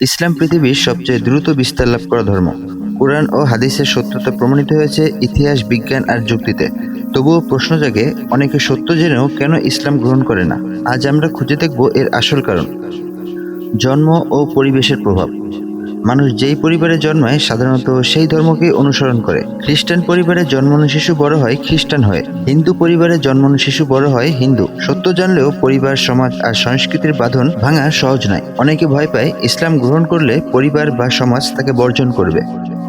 ইসলাম পৃথিবীর সবচেয়ে দ্রুত বিস্তার লাভ করা ধর্ম। কোরআন ও হাদিসের সত্যতা প্রমাণিত হয়েছে ইতিহাস, বিজ্ঞান আর যুক্তিতে। তবুও প্রশ্ন জাগে, অনেকে সত্য জেনেও কেন ইসলাম গ্রহণ করে না? আজ আমরা খুঁজে দেখব এর আসল কারণ। জন্ম ও পরিবেশের প্রভাব। মানুষ যেই পরিবারে জন্মায়, সাধারণত সেই ধর্মকে অনুসরণ করে। খ্রিস্টান পরিবারে জন্মানো শিশু বড় হয়, খ্রিস্টান হয়ে। হিন্দু পরিবারে জন্মানো শিশু বড় হয়, হিন্দু। সত্য জানলেও পরিবার, সমাজ আর সংস্কৃতির বাঁধন ভাঙা সহজ নয়। অনেকে ভয় পায় ইসলাম গ্রহণ করলে পরিবার বা সমাজ তাকে বর্জন করবে।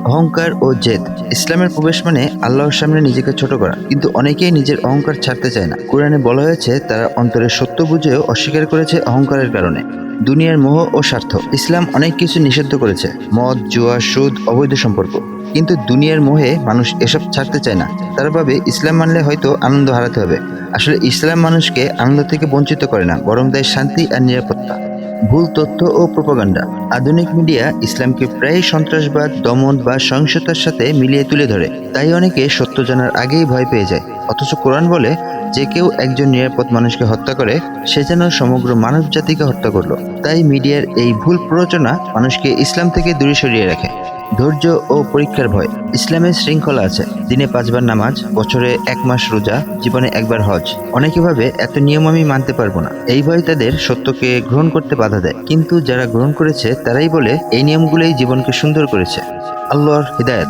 অহংকার ও জেদ। ইসলামের প্রবেশ মানে আল্লাহর সামনে নিজেকে ছোট করা। কিন্তু অনেকেই নিজের অহংকার ছাড়তে চায় না। কোরআনে বলা হয়েছে, তারা অন্তরের সত্য বুঝেও অস্বীকার করেছে অহংকারের কারণে। দুনিয়ার মোহ ও স্বার্থ। ইসলাম অনেক কিছু নিষিদ্ধ করেছে। মদ, জুয়া, সুদ, অবৈধ সম্পর্ক। কিন্তু দুনিয়ার মোহে মানুষ এসব ছাড়তে চায় না। তারা ভাবে ইসলাম মানলে হয়তো আনন্দ হারাতে হবে। আসলে ইসলাম মানুষকে আনন্দ থেকে বঞ্চিত করে না, বরং দেয় শান্তি আর নিরাপত্তা। ভুল তথ্য ও প্রোপাগান্ডা। আধুনিক মিডিয়া ইসলামকে প্রায় সন্ত্রাসবাদ, দমন বা সহিংসতার সাথে মিলিয়ে তুলে ধরে। তাই অনেকে সত্য জানার আগেই ভয় পেয়ে যায়। অথচ কোরআন বলে, যে কেউ একজন নিরাপদ মানুষকে হত্যা করে, সে যেন সমগ্র মানব জাতিকে হত্যা করল। তাই মিডিয়ার এই ভুল প্ররোচনা মানুষকে ইসলাম থেকে দূরে সরিয়ে রাখে। ধৈর্য ও পরীক্ষার ভয়। ইসলামের শৃঙ্খলা আছে। দিনে পাঁচবার নামাজ, বছরে এক মাস রোজা, জীবনে একবার হজ। অনেকে ভাবে, এত নিয়ম আমি মানতে পারব না। এই ভয় তাদের সত্যকে গ্রহণ করতে বাধা দেয়। কিন্তু যারা গ্রহণ করেছে, তারাই বলে, এই নিয়মগুলোই জীবনকে সুন্দর করেছে। আল্লাহর হৃদায়ত।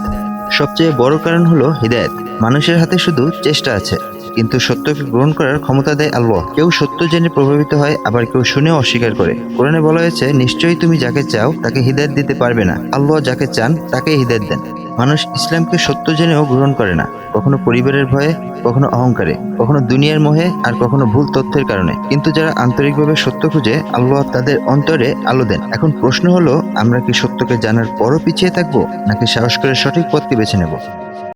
সবচেয়ে বড় কারণ হলো হৃদায়ত। মানুষের হাতে শুধু চেষ্টা আছে। কিন্তু সত্যকে গ্রহণ করার ক্ষমতা দেয় আল্লাহ। কেউ সত্য জেনে প্রভাবিত হয়, আবার কেউ শুনেও অস্বীকার করে। কোরআনে বলা হয়েছে, নিশ্চয়ই তুমি যাকে চাও, তাকে হৃদায়ত দিতে পারবে না। আল্লাহ যাকে চান, তাকে হৃদায়ত দেন। মানুষ ইসলামকে সত্য জেনেও গ্রহণ করে না। কখনো পরিবারের ভয়ে, কখনো অহংকারে, কখনো দুনিয়ার মোহে, আর কখনো ভুল তথ্যের কারণে। কিন্তু যারা আন্তরিকভাবে সত্য খুঁজে, আল্লাহ তাদের অন্তরে আলো দেন। এখন প্রশ্ন হলো, আমরা কি সত্যকে জানার পরও পিছিয়ে থাকব, নাকি সাহস করে সঠিক পথকে বেছে নেব?